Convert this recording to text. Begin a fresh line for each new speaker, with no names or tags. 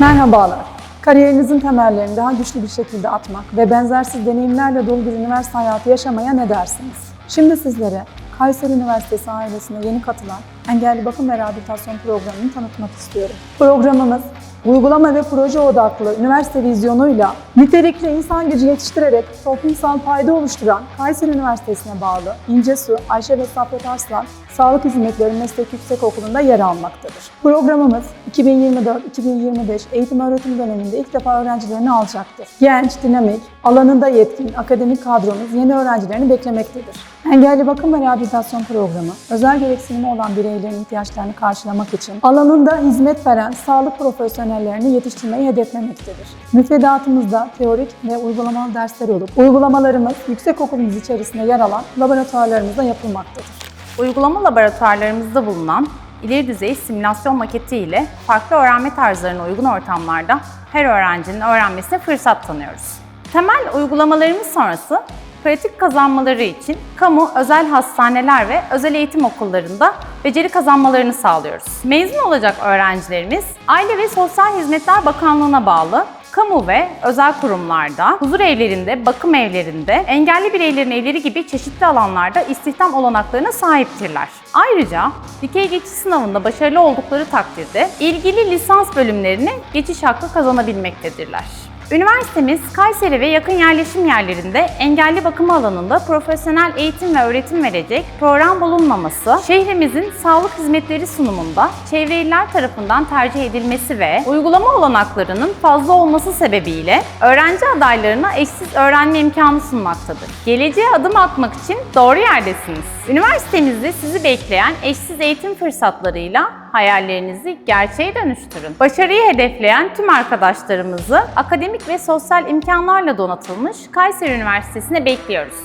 Merhabalar. Kariyerinizin temellerini daha güçlü bir şekilde atmak ve benzersiz deneyimlerle dolu bir üniversite hayatı yaşamaya ne dersiniz? Şimdi sizlere Kayseri Üniversitesi ailesine yeni katılan Engelli Bakım ve Rehabilitasyon Programı'nı tanıtmak istiyorum. Programımız uygulama ve proje odaklı üniversite vizyonuyla nitelikli insan gücü yetiştirerek toplumsal fayda oluşturan Kayseri Üniversitesi'ne bağlı İncesu, Ayşe ve Saffet Arslan Sağlık Hizmetleri Meslek Yüksekokulu'nda yer almaktadır. Programımız 2024-2025 eğitim öğretim döneminde ilk defa öğrencilerini alacaktır. Genç, dinamik, alanında yetkin, akademik kadromuz yeni öğrencilerini beklemektedir. Engelli bakım ve rehabilitasyon programı, özel gereksinimi olan bireylerin ihtiyaçlarını karşılamak için alanında hizmet veren sağlık profesyonellerini yetiştirmeyi hedeflemektedir. Müfredatımızda teorik ve uygulamalı dersler olup, uygulamalarımız yüksekokulumuz içerisinde yer alan laboratuvarlarımızda yapılmaktadır.
Uygulama laboratuvarlarımızda bulunan ileri düzey simülasyon maketi ile farklı öğrenme tarzlarına uygun ortamlarda her öğrencinin öğrenmesine fırsat tanıyoruz. Temel uygulamalarımız sonrası pratik kazanmaları için kamu, özel hastaneler ve özel eğitim okullarında beceri kazanmalarını sağlıyoruz. Mezun olacak öğrencilerimiz Aile ve Sosyal Hizmetler Bakanlığı'na bağlı kamu ve özel kurumlarda, huzur evlerinde, bakım evlerinde, engelli bireylerin evleri gibi çeşitli alanlarda istihdam olanaklarına sahiptirler. Ayrıca dikey geçiş sınavında başarılı oldukları takdirde ilgili lisans bölümlerini geçiş hakkı kazanabilmektedirler. Üniversitemiz Kayseri ve yakın yerleşim yerlerinde engelli bakım alanında profesyonel eğitim ve öğretim verecek program bulunmaması, şehrimizin sağlık hizmetleri sunumunda çevre iller tarafından tercih edilmesi ve uygulama olanaklarının fazla olması sebebiyle öğrenci adaylarına eşsiz öğrenme imkanı sunmaktadır. Geleceğe adım atmak için doğru yerdesiniz. Üniversitemizde sizi bekleyen eşsiz eğitim fırsatlarıyla hayallerinizi gerçeğe dönüştürün. Başarıyı hedefleyen tüm arkadaşlarımızı akademik ve sosyal imkanlarla donatılmış Kayseri Üniversitesi'ne bekliyoruz.